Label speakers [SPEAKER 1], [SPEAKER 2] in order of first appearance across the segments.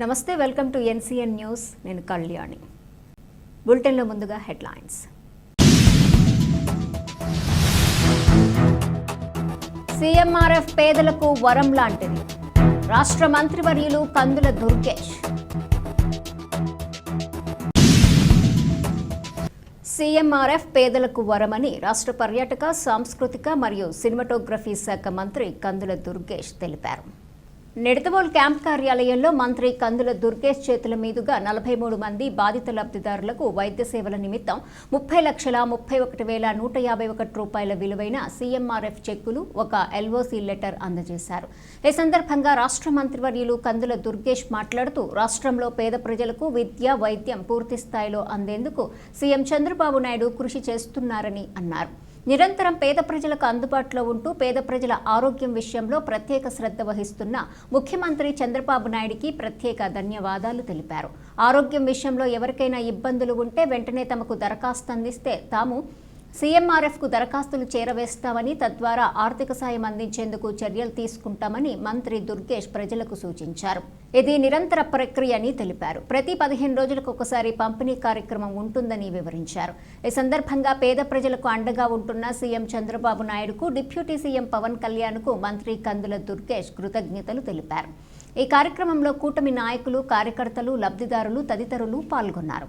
[SPEAKER 1] నమస్తే welcome to NCN news. నేను కళ్యాణి. బులెటిన్లో ముందుగా హెడ్లైన్స్. సీఎంఆర్ఎఫ్ పేదలకు వరం లాంటిది. రాష్ట్ర మంత్రివర్యులు కందుల దుర్గేష్. సీఎంఆర్ఎఫ్ పేదలకు వరమని రాష్ట్ర పర్యాటక సాంస్కృతిక మరియు సినిమాటోగ్రఫీ శాఖ మంత్రి కందుల దుర్గేష్ తెలిపారు. నిడతవోల్ క్యాంప్ కార్యాలయంలో మంత్రి కందుల దుర్గేష్ చేతుల మీదుగా నలభై మూడు మంది బాధిత లబ్ధిదారులకు వైద్య సేవల నిమిత్తం ముప్పై లక్షల ముప్పై ఒకటి వేల నూట యాభై ఒకటి రూపాయల విలువైన సీఎంఆర్ఎఫ్ చెక్కులు ఒక ఎల్ఓసీ లెటర్ అందజేశారు. ఈ సందర్భంగా రాష్ట్ర మంత్రివర్యులు కందుల దుర్గేష్ మాట్లాడుతూ రాష్ట్రంలో పేద ప్రజలకు విద్య వైద్యం పూర్తి స్థాయిలో అందేందుకు సీఎం చంద్రబాబు నాయుడు కృషి చేస్తున్నారని అన్నారు. నిరంతరం పేద ప్రజలకు అందుబాటులో ఉంటూ పేద ప్రజల ఆరోగ్యం విషయంలో ప్రత్యేక శ్రద్ధ వహిస్తున్న ముఖ్యమంత్రి చంద్రబాబు నాయుడికి ప్రత్యేక ధన్యవాదాలు తెలిపారు. ఆరోగ్యం విషయంలో ఎవరికైనా ఇబ్బందులు ఉంటే వెంటనే తమకు దరఖాస్తు అందిస్తే తాము సీఎంఆర్ఎఫ్కు దరఖాస్తులు చేరవేస్తామని తద్వారా ఆర్థిక సాయం అందించేందుకు చర్యలు తీసుకుంటామని మంత్రి దుర్గేష్ ప్రజలకు సూచించారు. ఇది నిరంతర ప్రక్రియ అని తెలిపారు. ప్రతి పదిహేను రోజులకు ఒకసారి పంపిణీ కార్యక్రమం ఉంటుందని వివరించారు. ఈ సందర్భంగా పేద ప్రజలకు అండగా ఉంటున్న సీఎం చంద్రబాబు నాయుడుకు డిప్యూటీ సీఎం పవన్ కళ్యాణ్కు మంత్రి కందుల దుర్గేష్ కృతజ్ఞతలు తెలిపారు. ఈ కార్యక్రమంలో కూటమి నాయకులు కార్యకర్తలు లబ్ధిదారులు తదితరులు పాల్గొన్నారు.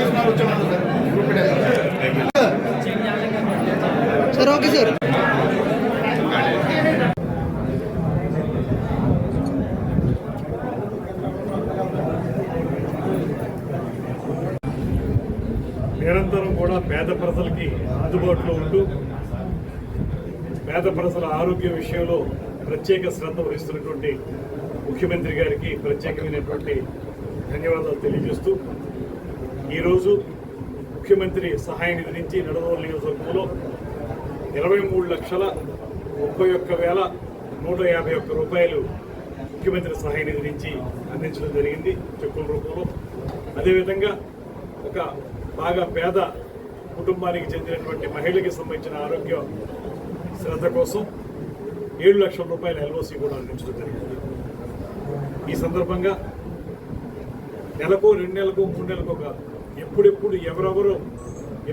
[SPEAKER 2] ఇస్తున్నారు, వచ్చామన్నారు సార్. గ్రూప్ ఇదే.
[SPEAKER 3] Sir okay sir
[SPEAKER 4] నిరంతరం కూడా పేద ప్రజలకి అందుబాటులో ఉంటూ పేద ప్రజల ఆరోగ్య విషయంలో ప్రత్యేక శ్రద్ధ వహిస్తున్నటువంటి ముఖ్యమంత్రి గారికి ప్రత్యేకమైనటువంటి ధన్యవాదాలు తెలియజేస్తూ ఈరోజు ముఖ్యమంత్రి సహాయ నిధి నుంచి నడవోలు నియోజకవర్గంలో ఇరవై మూడు లక్షల ముప్పై ఒక్క వేల నూట యాభై ఒక్క రూపాయలు ముఖ్యమంత్రి సహాయ నిధి నుంచి అందించడం జరిగింది చెక్కుల రూపంలో. అదేవిధంగా ఒక బాగా పేద కుటుంబానికి చెందినటువంటి మహిళకి సంబంధించిన ఆరోగ్య శ్రద్ధ కోసం ఏడు లక్షల రూపాయల ఎల్ఓసి కూడా అందించడం జరిగింది. ఈ సందర్భంగా నెలకు రెండు నెలలకు మూడు నెలలకు ఒక ఎప్పుడెప్పుడు ఎవరెవరు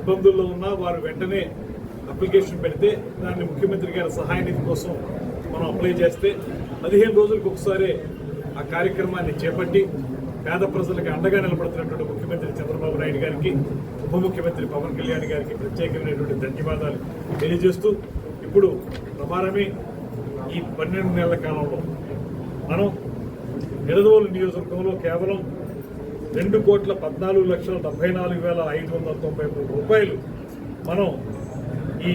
[SPEAKER 4] ఇబ్బందుల్లో ఉన్నా వారు వెంటనే అప్లికేషన్ పెడితే దాన్ని ముఖ్యమంత్రి గారి సహాయ నిధి కోసం మనం అప్లై చేస్తే పదిహేను రోజులకు ఒకసారి ఆ కార్యక్రమాన్ని చేపట్టి పేద ప్రజలకు అండగా నిలబడుతున్నటువంటి ముఖ్యమంత్రి చంద్రబాబు నాయుడు గారికి ఉప ముఖ్యమంత్రి పవన్ కళ్యాణ్ గారికి ప్రత్యేకమైనటువంటి ధన్యవాదాలు తెలియజేస్తూ ఇప్పుడు ప్రమాణమే ఈ పన్నెండు నెలల కాలంలో. మనం నిడదవోలు నియోజకవర్గంలో కేవలం రెండు కోట్ల పద్నాలుగు లక్షల డెబ్బై నాలుగు వేల ఐదు వందల తొంభై మూడు రూపాయలు మనం ఈ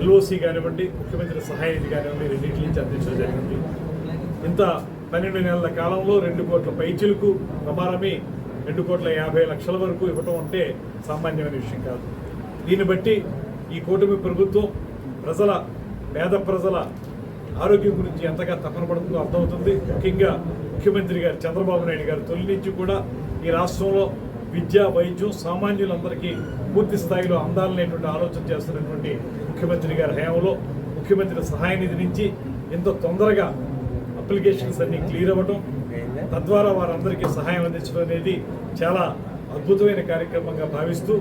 [SPEAKER 4] ఎల్ఓసి కానివ్వండి ముఖ్యమంత్రి సహాయ కానివ్వండి రెండింటి నుంచి అందించడం జరిగింది. ఇంత పన్నెండు నెలల కాలంలో రెండు కోట్ల పైచిలకు ప్రమాణమే రెండు కోట్ల యాభై లక్షల వరకు ఇవ్వటం అంటే సామాన్యమైన విషయం కాదు. దీన్ని బట్టి ఈ కూటమి ప్రభుత్వం ప్రజల పేద ప్రజల ఆరోగ్యం గురించి ఎంతగా తపన పడుతుందో అర్థమవుతుంది. ముఖ్యంగా ముఖ్యమంత్రి గారు చంద్రబాబు నాయుడు గారు తొలి నుంచి కూడా ఈ రాష్ట్రంలో విద్య వైద్యం సామాన్యులందరికీ పూర్తి స్థాయిలో అందాలనేటువంటి ఆలోచన చేస్తున్నటువంటి ముఖ్యమంత్రి గారి హయాంలో ముఖ్యమంత్రి సహాయ నిధి నుంచి ఎంతో తొందరగా అప్లికేషన్స్ అన్ని క్లియర్ అవ్వటం తద్వారా వారందరికీ సహాయం అందించడం అనేది చాలా అద్భుతమైన కార్యక్రమంగా భావిస్తూ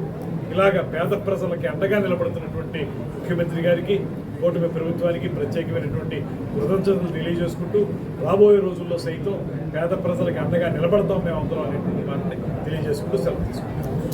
[SPEAKER 4] ఇలాగ పేద ప్రజలకి అండగా నిలబడుతున్నటువంటి ముఖ్యమంత్రి గారికి కూటమి ప్రభుత్వానికి ప్రత్యేకమైనటువంటి కృతజ్ఞతలు తెలియజేసుకుంటూ రాబోయే రోజుల్లో సైతం పేద ప్రజలకి అండగా నిలబడతాం మేము అందరం అనేటువంటి మాటని తెలియజేసుకుంటూ సెలవు తీసుకుంటాం